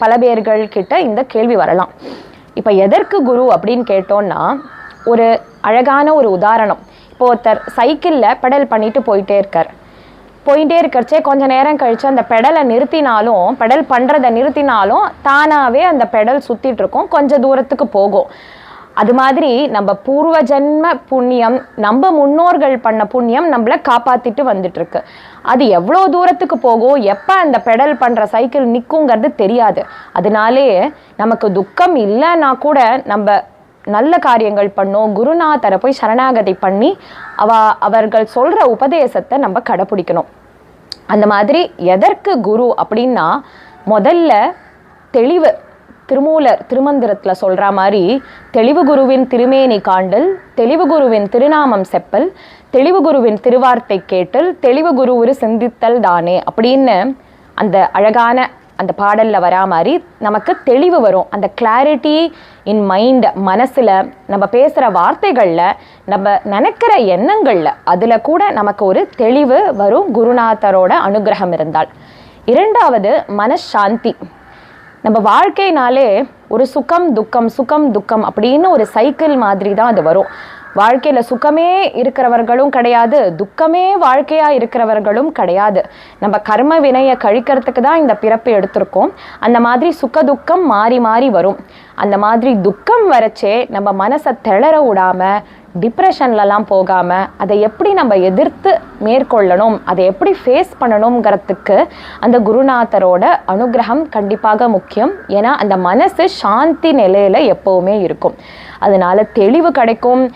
பல பேர்கள் கிட்ட இந்த கேள்வி வரலாம். இப்போ எதற்கு குரு அப்படின்னு கேட்டோம்னா ஒரு அழகான ஒரு உதாரணம். இப்போ ஒருத்தர் சைக்கிளில் பெடல் பண்ணிட்டு போயிட்டே இருக்கார். போயிட்டே இருக்கிறச்சே கொஞ்ச நேரம் கழிச்சு அந்த பெடலை நிறுத்தினாலும் பெடல் பண்ணுறதை நிறுத்தினாலும் தானாகவே அந்த பெடல் சுற்றிட்டு இருக்கும். கொஞ்சம் தூரத்துக்கு போகும். அது மாதிரி நம்ம பூர்வ ஜென்ம புண்ணியம் நம்ம முன்னோர்கள் பண்ண புண்ணியம் நம்மளை காப்பாத்திட்டு வந்துட்டு இருக்கு அது எவ்வளோ தூரத்துக்கு போகும் எப்போ அந்த பெடல் பண்ணுற சைக்கிள் நிற்குங்கிறது தெரியாது. அதனாலே நமக்கு துக்கம் இல்லைன்னா கூட நம்ம நல்ல காரியங்கள் பண்ணோம் குருநாதரை போய் சரணாகதி பண்ணி அவ அவர்கள் சொல்கிற உபதேசத்தை நம்ம கடைப்பிடிக்கணும் அந்த மாதிரி எதற்கு குரு அப்படின்னா முதல்ல தெளிவு திருமூலர் திருமந்திரத்தில் சொல்கிற மாதிரி தெளிவு குருவின் திருமேனி காண்டல் தெளிவு குருவின் திருநாமம் செப்பல் தெளிவு குருவின் திருவார்த்தை கேட்டல் தெளிவு குருவுரு சிந்தித்தல் தானே அப்படின்னு அந்த அழகான அந்த பாடலில் வரா மாதிரி நமக்கு தெளிவு வரும். அந்த கிளாரிட்டி இன் மைண்ட் மனசில் நம்ம பேசுகிற வார்த்தைகளில் நம்ம நினைக்கிற எண்ணங்களில் அதில் கூட நமக்கு ஒரு தெளிவு வரும். குருநாதரோட அனுகிரகம் இருந்தால். இரண்டாவது மனசாந்தி. நம்ம வாழ்க்கைனாலே ஒரு சுகம் துக்கம் சுகம் துக்கம் அப்படின்னு ஒரு சைக்கிள் மாதிரி தான் அது வரும். வாழ்க்கையில் சுகமே இருக்கிறவர்களும் கிடையாது துக்கமே வாழ்க்கையாக இருக்கிறவர்களும் கிடையாது. நம்ம கர்ம வினையை கழிக்கிறதுக்கு தான் இந்த பிறப்பு எடுத்திருக்கோம். அந்த மாதிரி சுக துக்கம் மாறி மாறி வரும். அந்த மாதிரி துக்கம் வரச்சே நம்ம மனசை திளற விடாமல் டிப்ரெஷன்லலாம் போகாமல் அதை எப்படி நம்ம எதிர்த்து மேற்கொள்ளணும் அதை எப்படி ஃபேஸ் பண்ணணுங்கிறதுக்கு அந்த குருநாதரோட அனுகிரகம் கண்டிப்பாக முக்கியம். ஏன்னா அந்த மனசு சாந்தி நிலையில் எப்போவுமே இருக்கும். அதனால் தெளிவு கிடைக்கும்.